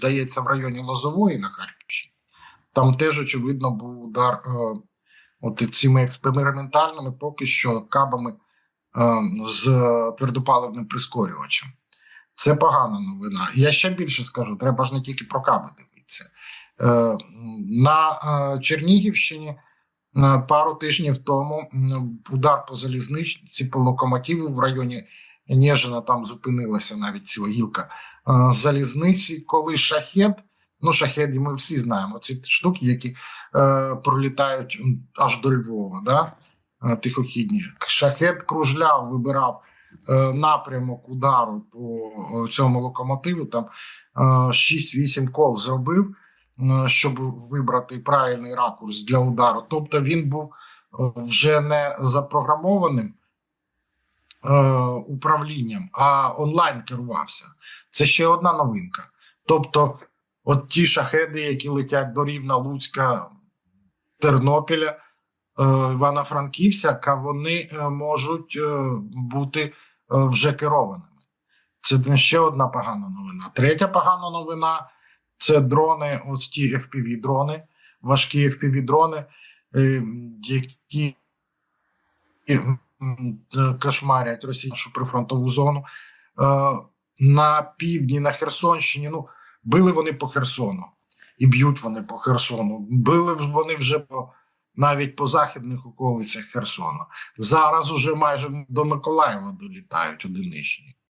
здається, в районі Лозової на Харківщині. Там теж, очевидно, був удар е, от цими експериментальними поки що кабами е, з твердопаливним прискорювачем. Це погана новина. Я ще більше скажу: треба ж не тільки про каби дивитися. Е, на е, Чернігівщині е, пару тижнів тому удар по залізничці, по локомотиву в районі Нежина, там зупинилася навіть ціла гілка е, залізниці, коли шахет. Ну, шахеди, ми всі знаємо ці штуки, які е, пролітають аж до Львова, да? е, тихохідні. Шахет кружляв, вибирав е, напрямок удару по е, цьому локомотиву. Там е, 6-8 кол зробив, е, щоб вибрати правильний ракурс для удару. Тобто він був вже не запрограмованим управлінням, а онлайн керувався. Це ще одна новинка. Тобто, от ті шахеди, які летять до Рівна, Луцька, Тернопіля, е, Івано-Франківська, вони е, можуть е, бути е, вже керованими. Це ще одна погана новина. Третя погана новина це дрони, ось ті FPV-дрони, важкі FPV-дрони, е, які Росію кошмарять російську прифронтову зону. Е, На півдні, на Херсонщині, ну, били вони по Херсону і б'ють вони по Херсону. Били вони вже по, навіть по західних околицях Херсона. Зараз уже майже до Миколаєва долітають одиничні.